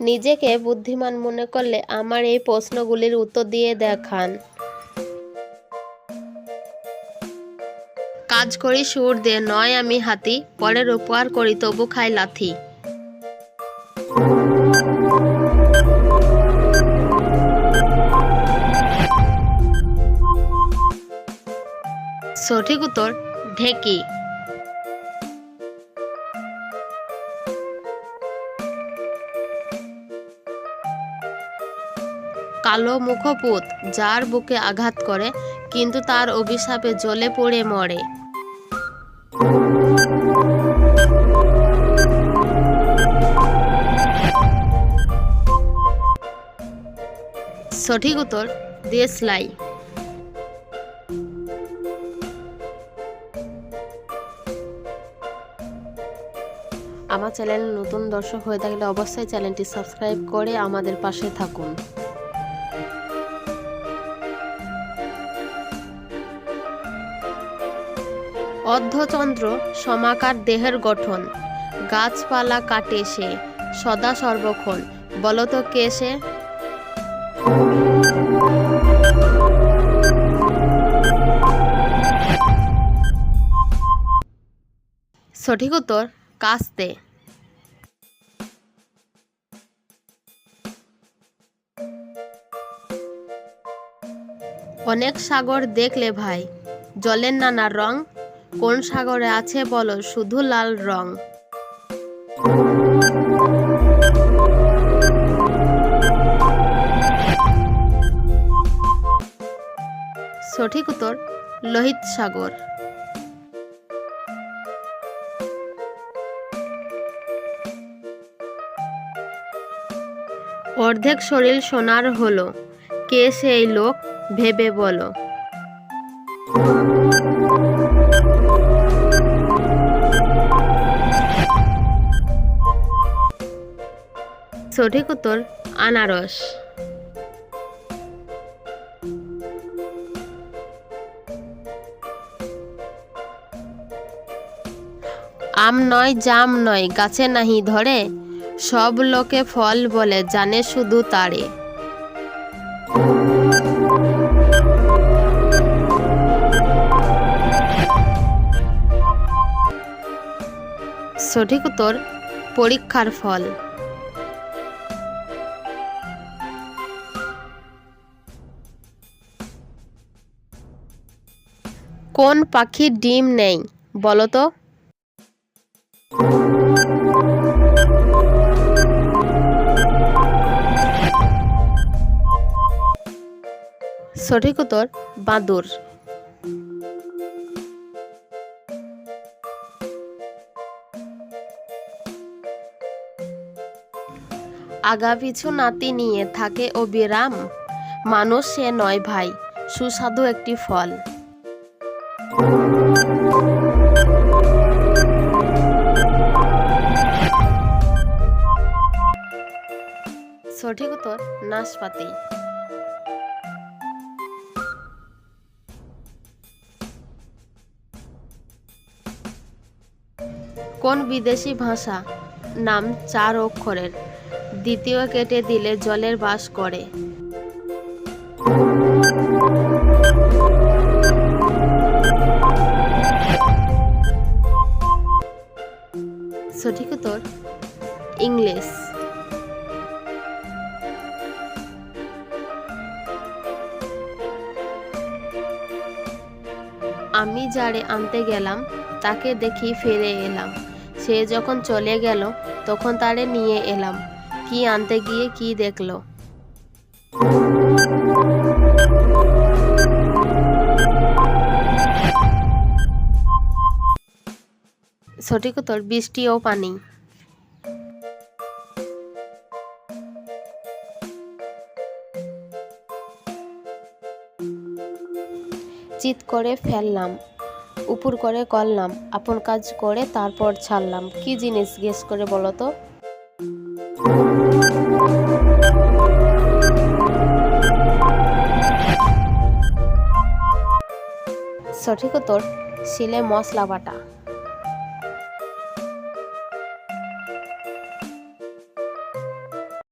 নিজেকে বুদ্ধিমান মনে করলে আমার এই প্রশ্নগুলির উত্তর দিয়ে দেখান। কাজ করি সুর দে নয় আমি হাতি পরের উপহার করি, তবু খাই লাথি। সঠিক উত্তর, ঢেকি। কালো মুখপুত যার বুকে আঘাত করে, কিন্তু তার অভিশাপে জ্বলে পড়ে, মরে। সঠিক উত্তর দেশলাই আমার চ্যানেল নতুন দর্শক হয়ে থাকলে অবশ্যই চ্যানেলটি সাবস্ক্রাইব করে আমাদের পাশে থাকুন। অর্ধচন্দ্র সমাকার দেহের গঠন। গাছপালা কাটে সে, সদা সর্বক্ষণ। বলতো কে সে? সঠিক উত্তর, কাস্তে। অনেক সাগর দেখলে ভাই, জলের নানা রং কোন সাগরে আছে বলো শুধু লাল রং। সঠিক উত্তর, লোহিত সাগর। অর্ধেক শরীর সোনার হলো, কে সেই লোক ভেবে বলো। সঠিক উত্তর, আনারস। আম নয়, জাম নয়, গাছে নাহি ধরে, সব লোকে ফল বলে, জানে শুধু তারে। সঠিক উত্তর, পরীক্ষার ফল। কোন পাখির ডিম নেই, বলো তো? সঠিক উত্তর, বাদুর। আগা পিছু নাতি নিয়ে থাকে অবিরাম। মানুষ সে নয় ভাই, সুস্বাদু একটি ফল। সঠিক উত্তর নাশপাতি। কোন বিদেশি ভাষা নাম চার অক্ষরের? দ্বিতীয় কেটে দিলে জলের বাস করে। সঠিক উত্তর ইংলিশ। আমি যারে আনতে গেলাম, তাকে দেখি ফিরে এলাম। সে যখন চলে গেল, তখন তারে নিয়ে এলাম। কি আনতে গিয়ে কি দেখল? সঠিক উত্তর, বৃষ্টি ও পানি। চিত করে ফেললাম, উপর করে করলাম, আপন কাজ করে তারপর ছাড়লাম। কি জিনিস গেস করে বলো তো? সঠিক উত্তর, শিলে মশলা বাটা।